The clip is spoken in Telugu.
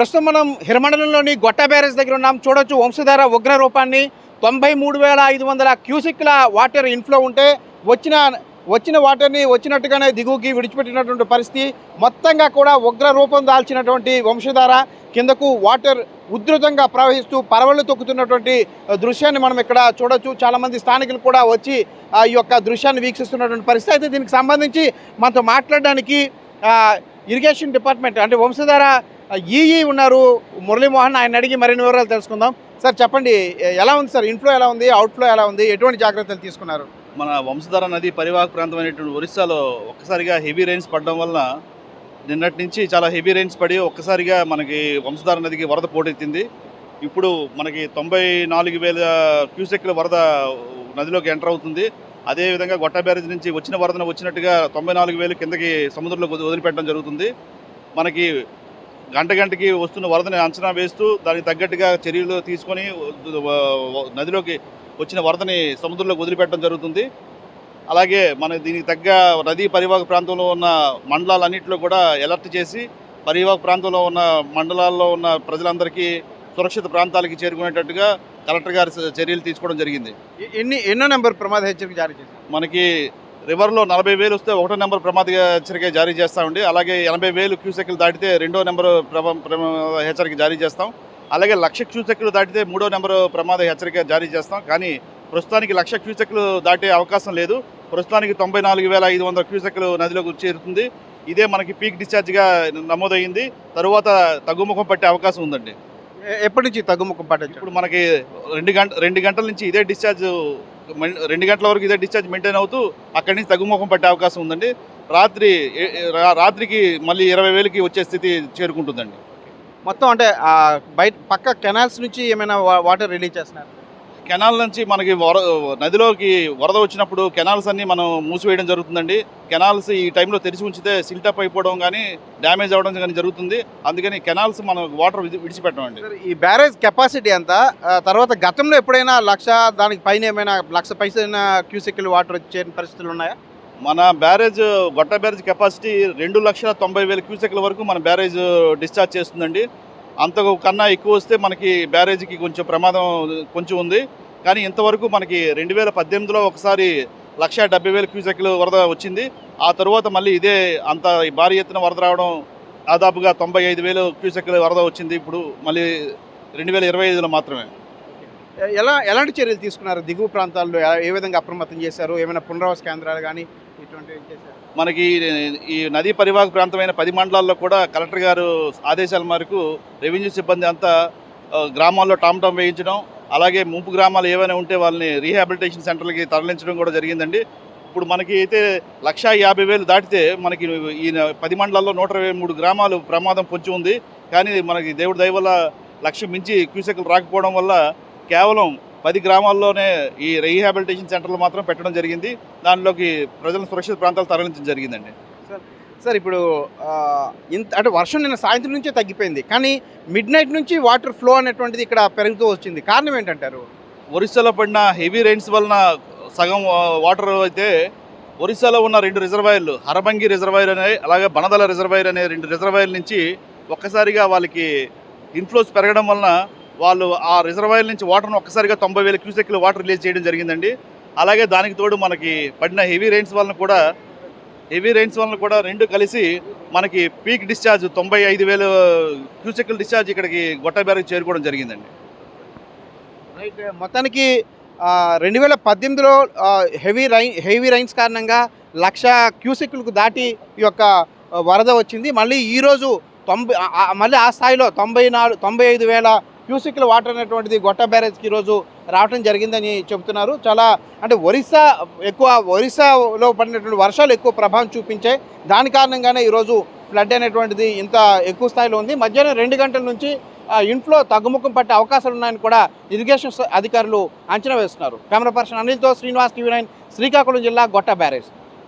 ప్రస్తుతం మనం హిరమండలంలోని గొట్ట బ్యారేజ్ దగ్గర ఉన్నాం. చూడొచ్చు వంశధార ఉగ్ర రూపాన్ని తొంభై మూడు వేల ఐదు వందల క్యూసిక్ల వాటర్ ఇన్ఫ్లో ఉంటే వచ్చిన వచ్చిన వాటర్ని వచ్చినట్టుగానే దిగువకి విడిచిపెట్టినటువంటి పరిస్థితి. మొత్తంగా కూడా ఉగ్ర రూపం దాల్చినటువంటి వంశధార కిందకు వాటర్ ఉధృతంగా ప్రవహిస్తూ పరవళ్ళు తొక్కుతున్నటువంటి దృశ్యాన్ని మనం ఇక్కడ చూడొచ్చు. చాలామంది స్థానికులు కూడా వచ్చి ఆ ఈ యొక్క దృశ్యాన్ని వీక్షిస్తున్నటువంటి పరిస్థితి. అయితే దీనికి సంబంధించి మనతో మాట్లాడడానికి ఇరిగేషన్ డిపార్ట్మెంట్ అంటే వంశధార ఈఈ ఉన్నారు మురళీమోహన్ ఆయన అడిగి మరిన్ని వివరాలు తెలుసుకుందాం. సార్ చెప్పండి ఎలా ఉంది సార్? ఇన్ఫ్లో ఎలా ఉంది? అవుట్ఫ్లో ఎలా ఉంది? ఎటువంటి జాగ్రత్తలు తీసుకున్నారు? మన వంశధార నది పరివాహక ప్రాంతమైనటువంటి ఒరిస్సాలో ఒక్కసారిగా హెవీ రైన్స్ పడడం వల్ల నిన్నటి నుంచి చాలా హెవీ రైన్స్ పడి ఒక్కసారిగా మనకి వంశధార నదికి వరద పోటెత్తింది. ఇప్పుడు మనకి తొంభై నాలుగు వేల క్యూసెక్ల వరద నదిలోకి ఎంటర్ అవుతుంది. అదేవిధంగా గొట్ట బ్యారేజ్ నుంచి వచ్చిన వరదన వచ్చినట్టుగా తొంభై నాలుగు వేలు కిందకి సముద్రంలోకి వదిలిపెట్టడం జరుగుతుంది. మనకి గంట గంటకి వస్తున్న వరదని అంచనా వేస్తూ దానికి తగ్గట్టుగా చర్యలు తీసుకొని నదిలోకి వచ్చిన వరదని సముద్రంలోకి వదిలిపెట్టడం జరుగుతుంది. అలాగే మన దీనికి తగ్గ నదీ పరివాహక ప్రాంతంలో ఉన్న మండలాలన్నింటిలో కూడా అలర్ట్ చేసి పరివాహక ప్రాంతంలో ఉన్న మండలాల్లో ఉన్న ప్రజలందరికీ సురక్షిత ప్రాంతాలకి చేరుకునేటట్టుగా కలెక్టర్ గారి చర్యలు తీసుకోవడం జరిగింది. ఎన్ని ఎన్నో నెంబర్ ప్రమాద హెచ్చరిక జారీ చేశారు? మనకి రివర్లో నలభై వేలు వస్తే ఒకటో నెంబర్ ప్రమాద హెచ్చరిక జారీ చేస్తామండి అలాగే ఎనభై వేలు క్యూసెక్లు దాటితే రెండో నెంబర్ ప్రమా ప్రమాద హెచ్చరిక జారీ చేస్తాం. అలాగే లక్ష క్యూసెక్లు దాటితే మూడో నెంబర్ ప్రమాద హెచ్చరిక జారీ చేస్తాం. కానీ ప్రస్తుతానికి లక్ష క్యూసెక్లు దాటే అవకాశం లేదు. ప్రస్తుతానికి తొంభై నాలుగు వేల ఐదు వందల క్యూసెక్లు నదిలోకి చేరుతుంది ఇదే మనకి పీక్ డిశ్చార్జ్గా నమోదయ్యింది తరువాత తగ్గుముఖం పట్టే అవకాశం ఉందండి. ఎప్పటి నుంచి తగ్గుముఖం పట్టచ్చు ఇప్పుడు మనకి రెండు గంట రెండు గంటల నుంచి ఇదే డిశ్చార్జ్ రెండు గంటల వరకు ఇదే డిశ్చార్జ్ మెయింటైన్ అవుతూ అక్కడి నుంచి తగ్గుముఖం పట్టే అవకాశం ఉందండి. రాత్రి రాత్రికి మళ్ళీ ఇరవై వేలకి వచ్చే స్థితి చేరుకుంటుందండి. మొత్తం అంటే బయట పక్క కెనాల్స్ నుంచి ఏమైనా వాటర్ రిలీజ్ చేస్తున్నారు? కెనాల్ నుంచి మనకి వర నదిలోకి వరద వచ్చినప్పుడు కెనాల్స్ అన్ని మనం మూసివేయడం జరుగుతుందండి. కెనాల్స్ ఈ టైంలో తెరిచి ఉంచితే సిల్టప్ అయిపోవడం కానీ డ్యామేజ్ అవ్వడం కానీ జరుగుతుంది. అందుకని కెనాల్స్ మనం వాటర్ విడి- విడిచిపెట్టమండి. ఈ బ్యారేజ్ కెపాసిటీ ఎంత? తర్వాత గతంలో ఎప్పుడైనా లక్ష దానికి పైన ఏమైనా లక్ష పైసైన క్యూసెక్లు వాటర్ వచ్చే పరిస్థితులు ఉన్నాయా? మన బ్యారేజ్ గొట్ట బ్యారేజ్ కెపాసిటీ రెండు లక్షల తొంభై వేల క్యూసెక్ల వరకు మన బ్యారేజ్ డిశ్చార్జ్ చేస్తుందండి. అంతకు కన్నా ఎక్కువ వస్తే మనకి బ్యారేజ్కి కొంచెం ప్రమాదం కొంచెం ఉంది. కానీ ఇంతవరకు మనకి రెండు వేల పద్దెనిమిదిలో ఒకసారి లక్ష డెబ్బై వేల క్యూసెక్లు వరద వచ్చింది. ఆ తరువాత మళ్ళీ ఇదే అంత భారీ ఎత్తున వరద రావడం దాదాపుగా తొంభై ఐదు వేలు క్యూసెక్లు వరద వచ్చింది. ఇప్పుడు మళ్ళీ రెండు వేల ఇరవై ఐదులో మాత్రమే. ఎలా ఎలాంటి చర్యలు తీసుకున్నారు? దిగువ ప్రాంతాల్లో ఏ విధంగా అప్రమత్తం చేశారు? ఏమైనా పునరావాస కేంద్రాలు కానీ మనకి ఈ నదీ పరివాహక ప్రాంతమైన పది మండలాల్లో కూడా కలెక్టర్ గారు ఆదేశాల మేరకు రెవెన్యూ సిబ్బంది అంతా గ్రామాల్లో టామ్టామ్ వేయించడం అలాగే ముంపు గ్రామాలు ఏవైనా ఉంటే వాళ్ళని రీహాబిలిటేషన్ సెంటర్లకి తరలించడం కూడా జరిగిందండి. ఇప్పుడు మనకి అయితే లక్షా యాభై వేలు దాటితే మనకి ఈ పది మండలాల్లో నూట ఇరవై మూడు గ్రామాలు ప్రమాదం పొంచి ఉంది. కానీ మనకి దేవుడి దయ వల్ల మించి క్యూసెక్లు రాకపోవడం వల్ల కేవలం పది గ్రామాల్లోనే ఈ రీహాబిలిటేషన్ సెంటర్లు మాత్రం పెట్టడం జరిగింది. దానిలోకి ప్రజలను సురక్షిత ప్రాంతాలు తరలించడం జరిగిందండి. సార్ ఇప్పుడు ఇంత అంటే వర్షం నిన్న సాయంత్రం నుంచే తగ్గిపోయింది. కానీ మిడ్ నైట్ నుంచి వాటర్ ఫ్లో అనేటువంటిది ఇక్కడ పెరుగుతూ వచ్చింది. కారణం ఏంటంటారు? ఒరిస్సాలో పడిన హెవీ రైన్స్ వలన సగం వాటర్ అయితే ఒరిస్సాలో ఉన్న రెండు రిజర్వాయర్లు హరబంగి రిజర్వాయర్ అనే అలాగే బనదల రిజర్వాయర్ అనే రెండు రిజర్వాయర్ల నుంచి ఒక్కసారిగా వాళ్ళకి ఇన్ఫ్లోస్ పెరగడం వలన వాళ్ళు ఆ రిజర్వాయర్ నుంచి వాటర్ను ఒక్కసారిగా తొంభై వేల క్యూసెక్లు వాటర్ రిలీజ్ చేయడం జరిగిందండి. అలాగే దానికి తోడు మనకి పడిన హెవీ రైన్స్ వలన కూడా హెవీ రైన్స్ వలన కూడా రెండు కలిసి మనకి పీక్ డిశ్చార్జ్ తొంభై ఐదు వేల క్యూసెక్ల డిశ్చార్జ్ ఇక్కడికి గొట్ట చేరుకోవడం జరిగిందండి. రైట్ మొత్తానికి రెండు వేల పద్దెనిమిదిలో హెవీ రైన్ హెవీ రైన్స్ కారణంగా లక్ష క్యూసెక్లకు దాటి ఈ యొక్క వరద వచ్చింది. మళ్ళీ ఈరోజు తొంభై మళ్ళీ ఆ స్థాయిలో తొంభై నాలుగు తొంభై ఐదు వేల క్యూసిక్ల వాటర్ అనేటువంటిది గొట్ట బ్యారేజ్కి ఈరోజు రావడం జరిగిందని చెబుతున్నారు చాలా అంటే ఒరిస్సా ఎక్కువ ఒరిస్సాలో పడినటువంటి వర్షాలు ఎక్కువ ప్రభావం చూపించాయి. దాని కారణంగానే ఈరోజు ఫ్లడ్ అనేటువంటిది ఇంత ఎక్కువ స్థాయిలో ఉంది. మధ్యాహ్నం రెండు గంటల నుంచి ఇంట్లో తగ్గుముఖం పట్టే అవకాశాలు ఉన్నాయని కూడా ఇరిగేషన్ అధికారులు అంచనా వేస్తున్నారు. కెమెరా పర్సన్ అనిల్తో శ్రీనివాస్ టీవీ నైన్ శ్రీకాకుళం జిల్లా గొట్ట బ్యారేజ్.